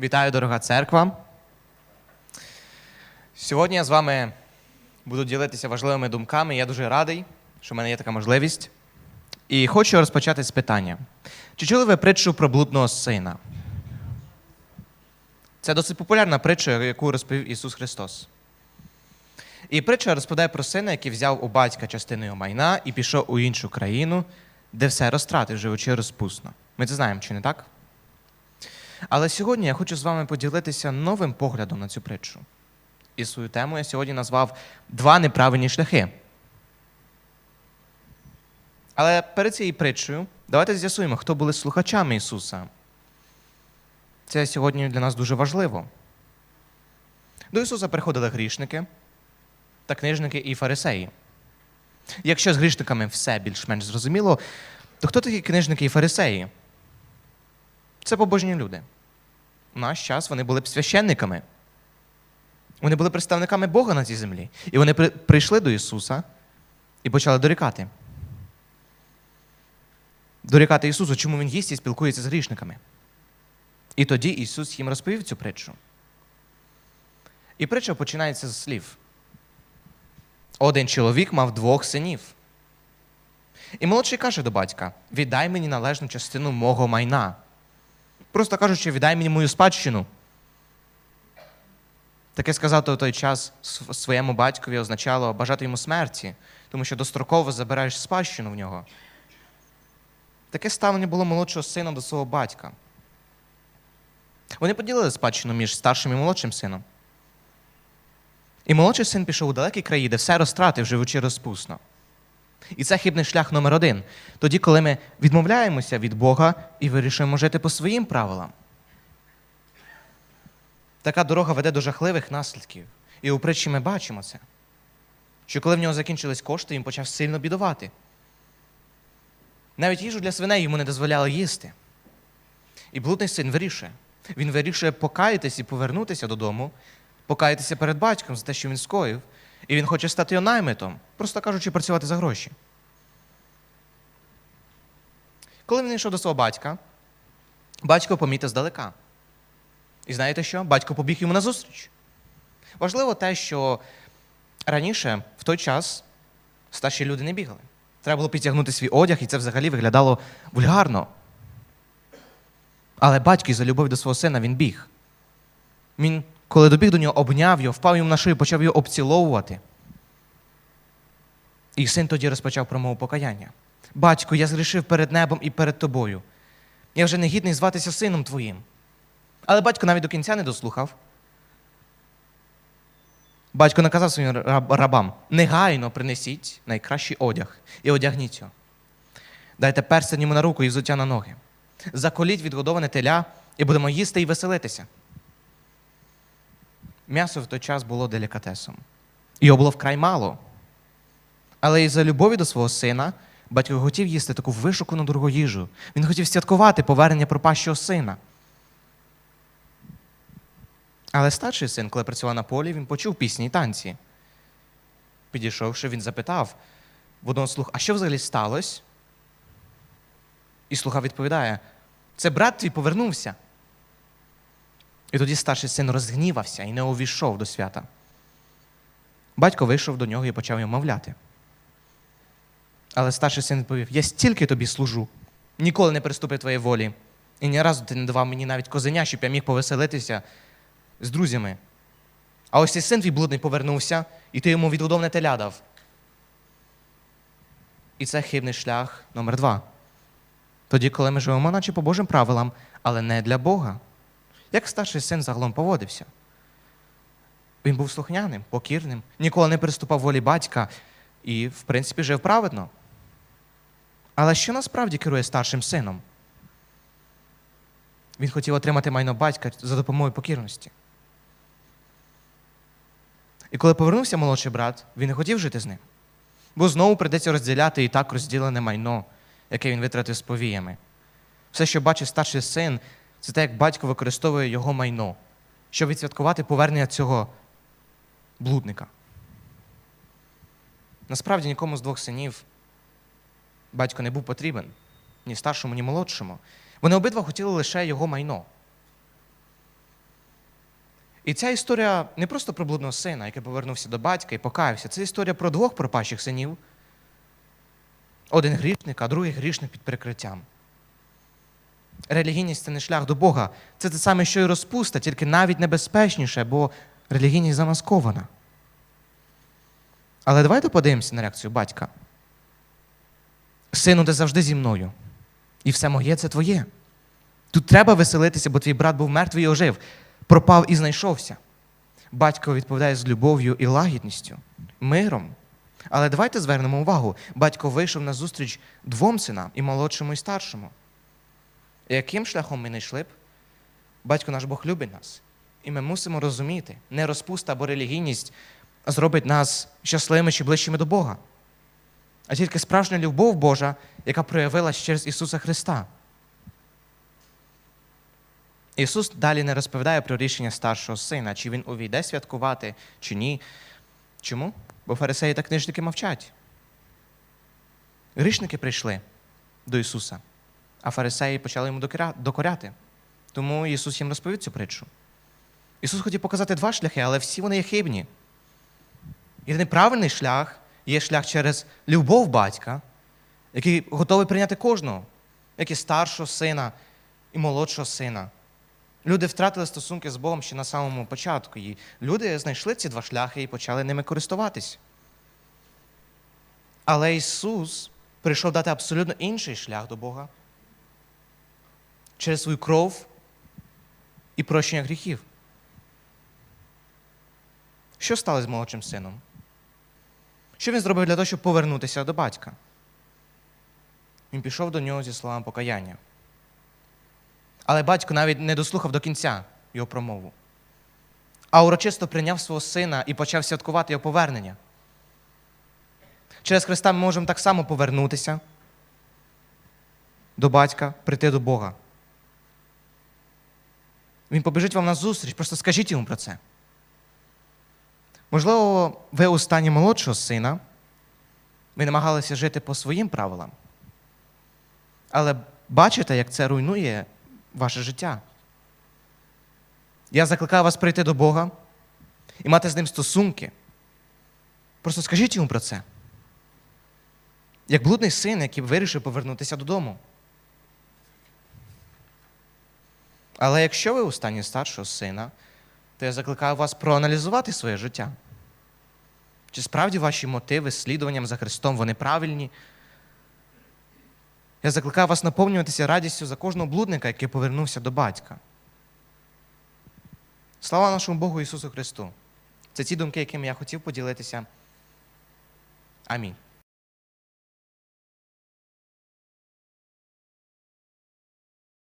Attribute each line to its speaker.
Speaker 1: Вітаю, дорога церква. Сьогодні я з вами буду ділитися важливими думками. Я дуже радий, що в мене є така можливість. І хочу розпочати з питання: чи чули ви притчу про блудного сина? Це досить популярна притча, яку розповів Ісус Христос. І притча розповідає про сина, який взяв у батька частину його майна і пішов у іншу країну, де все розтратив, живучи розпусно. Ми це знаємо, чи не так? Але сьогодні я хочу з вами поділитися новим поглядом на цю притчу. І свою тему я сьогодні назвав Два неправильні шляхи. Але перед цією притчею давайте з'ясуємо, хто були слухачами Ісуса. Це сьогодні для нас дуже важливо. До Ісуса приходили грішники та книжники і фарисеї. Якщо з грішниками все більш-менш зрозуміло, то хто такі книжники і фарисеї? Це побожні люди. У наш час вони були б священниками. Вони були представниками Бога на цій землі. І вони прийшли до Ісуса і почали дорікати. Дорікати Ісусу, чому Він їсть і спілкується з грішниками. І тоді Ісус їм розповів цю притчу. І притча починається з слів. Один чоловік мав двох синів. І молодший каже до батька: віддай мені належну частину мого майна. Просто кажучи, віддай мені мою спадщину. Таке сказати у той час своєму батькові означало бажати йому смерті, тому що достроково забираєш спадщину в нього. Таке ставлення було молодшого сина до свого батька. Вони поділили спадщину між старшим і молодшим сином. І молодший син пішов у далекі краї, де все розтратив, живучи розпусно. І це хибний шлях номер один. Тоді, коли ми відмовляємося від Бога і вирішуємо жити по своїм правилам. Така дорога веде до жахливих наслідків. І у притчі ми бачимо це. Що коли в нього закінчились кошти, він почав сильно бідувати. Навіть їжу для свиней йому не дозволяли їсти. І блудний син вирішує. Він вирішує покаятись і повернутися додому, покаятися перед батьком за те, що він скоїв, і він хоче стати наймитом, просто кажучи, працювати за гроші. Коли він йшов до свого батька, батько помітив здалека. І знаєте що? Батько побіг йому назустріч. Важливо те, що раніше, в той час, старші люди не бігали. Треба було підтягнути свій одяг, і це взагалі виглядало вульгарно. Але батько із-за любові до свого сина він біг. Він, коли добіг до нього, обняв його, впав йому на шию, почав його обціловувати. І син тоді розпочав промову покаяння. Батько, я згрішив перед небом і перед тобою. Я вже не гідний зватися сином твоїм. Але батько навіть до кінця не дослухав. Батько наказав своїм рабам: негайно принесіть найкращий одяг і одягніть його. Дайте перстень йому на руку і взуття на ноги. Заколіть відгодоване теля і будемо їсти і веселитися. М'ясо в той час було делікатесом. Його було вкрай мало. Але із-за любові до свого сина батько хотів їсти таку вишукану дорогу їжу. Він хотів святкувати повернення пропащого сина. Але старший син, коли працював на полі, він почув пісні і танці. Підійшовши, він запитав в одного слух, а що взагалі сталося? І слуга відповідає: це брат твій повернувся. І тоді старший син розгнівався і не увійшов до свята. Батько вийшов до нього і почав його мовляти. Але старший син відповів: Я стільки тобі служу, ніколи не приступив твоєї волі. І ні разу ти не давав мені навіть козеня, щоб я міг повеселитися з друзями. А ось цей син твій блудний повернувся, і ти йому відгодовне теля дав. І це хибний шлях номер два. Тоді, коли ми живемо, наче по Божим правилам, але не для Бога. Як старший син загалом поводився? Він був слухняним, покірним, ніколи не приступав волі батька і, в принципі, жив праведно. Але що насправді керує старшим сином? Він хотів отримати майно батька за допомогою покірності. І коли повернувся молодший брат, він не хотів жити з ним, бо знову прийдеться розділяти і так розділене майно, яке він витратив з повіями. Все, що бачить старший син, це те, як батько використовує його майно, щоб відсвяткувати повернення цього блудника. Насправді нікому з двох синів батько не був потрібен, ні старшому, ні молодшому. Вони обидва хотіли лише його майно. І ця історія не просто про блудного сина, який повернувся до батька і покаявся. Це історія про двох пропащих синів. Один грішник, а другий грішник під прикриттям. Релігійність це не шлях до Бога. Це те саме, що і розпуста, тільки навіть небезпечніше, бо релігійність замаскована. Але давайте подивимося на реакцію батька. Сину, ти завжди зі мною. І все моє це твоє. Тут треба веселитися, бо твій брат був мертвий і ожив, пропав і знайшовся. Батько відповідає з любов'ю і лагідністю, миром. Але давайте звернемо увагу: батько вийшов на зустріч двом синам, і молодшому, і старшому. Яким шляхом ми не йшли б? Батько наш Бог любить нас. І ми мусимо розуміти, не розпуста або релігійність зробить нас щасливими чи ближчими до Бога, а тільки справжня любов Божа, яка проявилась через Ісуса Христа. Ісус далі не розповідає про рішення старшого сина, чи він увійде святкувати, чи ні. Чому? Бо фарисеї та книжники мовчать. Грішники прийшли до Ісуса, а фарисеї почали йому докоряти. Тому Ісус їм розповів цю притчу. Ісус хотів показати два шляхи, але всі вони є хибні. Єдиний правильний шлях є шлях через любов батька, який готовий прийняти кожного, як і старшого сина і молодшого сина. Люди втратили стосунки з Богом ще на самому початку. І люди знайшли ці два шляхи і почали ними користуватись. Але Ісус прийшов дати абсолютно інший шлях до Бога через свою кров і прощення гріхів. Що сталося з молодшим сином? Що він зробив для того, щоб повернутися до батька? Він пішов до нього зі словами покаяння. Але батько навіть не дослухав до кінця його промову, а урочисто прийняв свого сина і почав святкувати його повернення. Через Христа ми можемо так само повернутися до батька, прийти до Бога. Він побіжить вам на зустріч, просто скажіть йому про це. Можливо, ви у стані молодшого сина, ви намагалися жити по своїм правилам. Але бачите, як це руйнує ваше життя. Я закликаю вас прийти до Бога і мати з ним стосунки. Просто скажіть йому про це. Як блудний син, який вирішив повернутися додому. Але якщо ви у стані старшого сина, то я закликаю вас проаналізувати своє життя. Чи справді ваші мотиви слідуванням за Христом вони правильні? Я закликаю вас наповнюватися радістю за кожного блудника, який повернувся до батька. Слава нашому Богу Ісусу Христу! Це ті думки, якими я хотів поділитися. Амінь.